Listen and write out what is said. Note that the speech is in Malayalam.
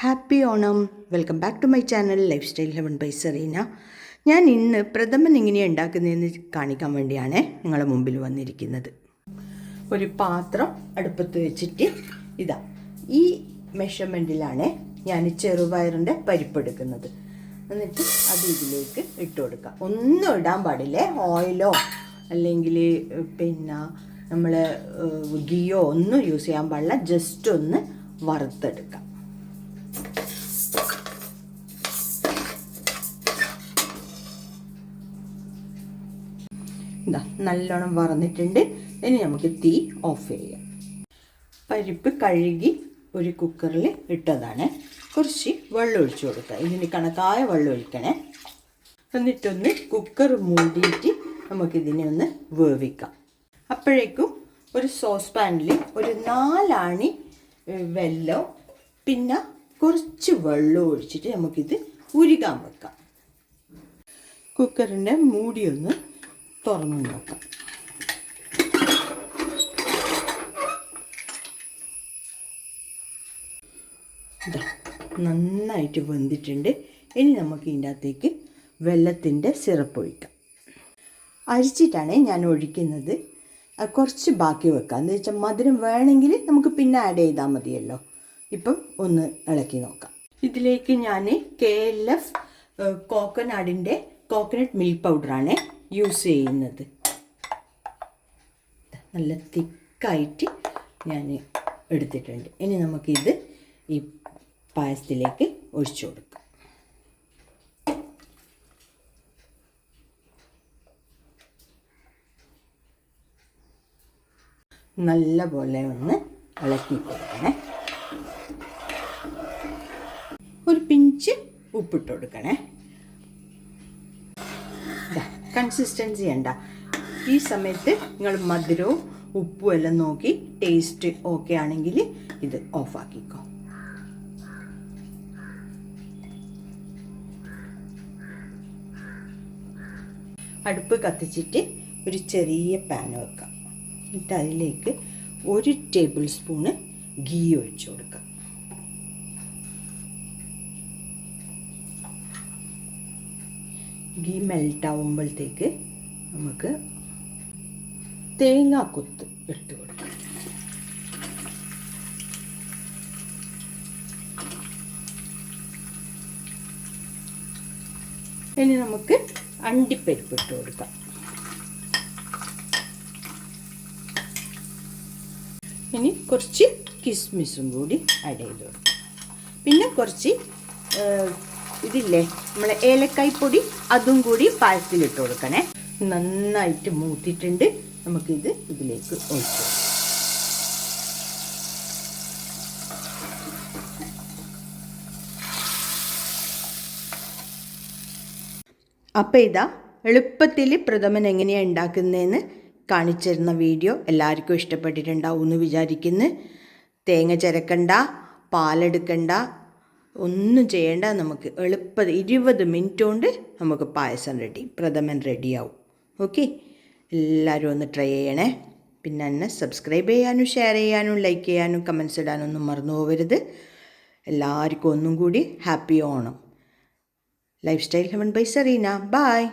Happy Onam. Welcome back to my channel lifestyle heaven by Serena. ഞാൻ ഇന്ന് പ്രഥമൻ എങ്ങനെയാണ് ഉണ്ടാക്കുന്നതെന്ന് കാണിക്കാൻ വേണ്ടിയാണ് നിങ്ങളുടെ മുമ്പിൽ വന്നിരിക്കുന്നത്. ഒരു പാത്രം അടുപ്പത്ത് വെച്ചിട്ട് ഇതാ ഈ മെഷർമെന്റിലാണ് ഞാൻ ചെറുപയറിന്റെ പരിപ്പെടുക്കുന്നത് എന്നിട്ട് അത് ഇതിലേക്ക് ഇട്ട് കൊടുക്കുക ഒന്നും ഇടാൻ പാടില്ലേ? ഓയിലോ അല്ലെങ്കിൽ പിന്നെ നമ്മൾ ഗിയോ ഒന്നും യൂസ് ചെയ്യാൻ പാടില്ല. ജസ്റ്റ് ഒന്ന് വറുത്തെടുക്കാം. ഇതാ നല്ലോണം വറന്നിട്ടുണ്ട്. ഇനി നമുക്ക് തീ ഓഫ് ചെയ്യാം. പരിപ്പ് കഴുകി ഒരു കുക്കറിൽ ഇട്ടതാണ്. കുറച്ച് വെള്ളം ഒഴിച്ചു കൊടുക്കുക. ഇതിന് കണക്കായ വെള്ളം ഒഴിക്കണേ. എന്നിട്ടൊന്ന് കുക്കർ മൂടിയിട്ട് നമുക്കിതിനെ ഒന്ന് വേവിക്കാം. അപ്പോഴേക്കും ഒരു സോസ് പാനിൽ ഒരു നാലാണി വെല്ലം പിന്നെ കുറച്ച് വെള്ളം ഒഴിച്ചിട്ട് നമുക്കിത് ഉരുകാൻ വെക്കാം. കുക്കറിന്റെ മൂടിയൊന്ന് തുറന്നു നോക്കാം നന്നായിട്ട് വെന്തിട്ടുണ്ട്. ഇനി നമുക്ക് ഇതിന്റെ അകത്തേക്ക് വെള്ളത്തിന്റെ സിറപ്പ് ഒഴിക്കാം. അരിച്ചിട്ടാണ് ഞാൻ ഒഴിക്കുന്നത്. കുറച്ച് ബാക്കി വെക്കാം. എന്ന് വെച്ചാൽ മധുരം വേണമെങ്കിൽ നമുക്ക് പിന്നെ ആഡ് ചെയ്താൽ മതിയല്ലോ. ഇപ്പം ഒന്ന് ഇളക്കി നോക്കാം. ഇതിലേക്ക് ഞാൻ കെ എൽ എഫ് കോക്കനട്ടിന്റെ കോക്കനട്ട് മിൽക്ക് പൗഡറാണ് യൂസ് ചെയ്യുന്നത്. നല്ല തിക്കായിട്ട് ഞാൻ എടുത്തിട്ടുണ്ട്. ഇനി നമുക്കിത് ഈ പായസത്തിലേക്ക് ഒഴിച്ചു കൊടുക്കാം. നല്ല പോലെ ഒന്ന് ഇളക്കി കൊടുക്കണേ. ഒരു പിഞ്ച് ഉപ്പിട്ട് കൊടുക്കണേ. കൺസിസ്റ്റൻസി വേണ്ട. ഈ സമയത്ത് നിങ്ങൾ മധുരവും ഉപ്പും എല്ലാം നോക്കി ടേസ്റ്റ് ഓക്കെ ആണെങ്കിൽ ഇത് ഓഫാക്കിക്കോ അടുപ്പ് കത്തിച്ചിട്ട് ഒരു ചെറിയ പാൻ വെക്കാം. എന്നിട്ട് അതിലേക്ക് ഒരു ടേബിൾ സ്പൂണ് ഗീ ഒഴിച്ചു കൊടുക്കാം. ഗീ മെൽറ്റ് ആവുമ്പോഴത്തേക്ക് നമുക്ക് തേങ്ങാക്കൊത്ത് ഇട്ട് കൊടുക്കാം. ഇനി നമുക്ക് അണ്ടിപ്പരിപ്പ് ഇട്ട് കൊടുക്കാം. ഇനി കുറച്ച് കിസ്മിസും കൂടി ആഡ് ചെയ്ത് കൊടുക്കാം. പിന്നെ കുറച്ച് ഇതില്ലേ? നമ്മളെ ഏലക്കായ് പൊടി അതും കൂടി പായസത്തിലിട്ട് കൊടുക്കണേ. നന്നായിട്ട് മൂത്തിട്ടുണ്ട്. നമുക്കിത് ഇതിലേക്ക് ഒഴിച്ചു അപ്പം അപ്പോൾ ഇതാ എളുപ്പത്തിൽ പ്രഥമൻ എങ്ങനെയാണ് ഉണ്ടാക്കുന്നതെന്ന് കാണിച്ചിരുന്ന വീഡിയോ എല്ലാവർക്കും ഇഷ്ടപ്പെട്ടിട്ടുണ്ടാവും എന്ന് വിചാരിക്കുന്നു. തേങ്ങ ചിരക്കണ്ട പാലെടുക്കണ്ട ഒന്നും ചെയ്യേണ്ട. നമുക്ക് എളുപ്പത് ഇരുപത് മിനിറ്റ് കൊണ്ട് നമുക്ക് പായസം റെഡി പ്രഥമൻ റെഡിയാവും ഓക്കെ എല്ലാവരും ഒന്ന് ട്രൈ ചെയ്യണേ. പിന്നെ എന്നെ സബ്സ്ക്രൈബ് ചെയ്യാനും ഷെയർ ചെയ്യാനും ലൈക്ക് ചെയ്യാനും കമൻസ് ഇടാനും ഒന്നും മറന്നു പോകരുത് എല്ലാവർക്കും ഒന്നും കൂടി happy Onam lifestyle heaven by Serena bye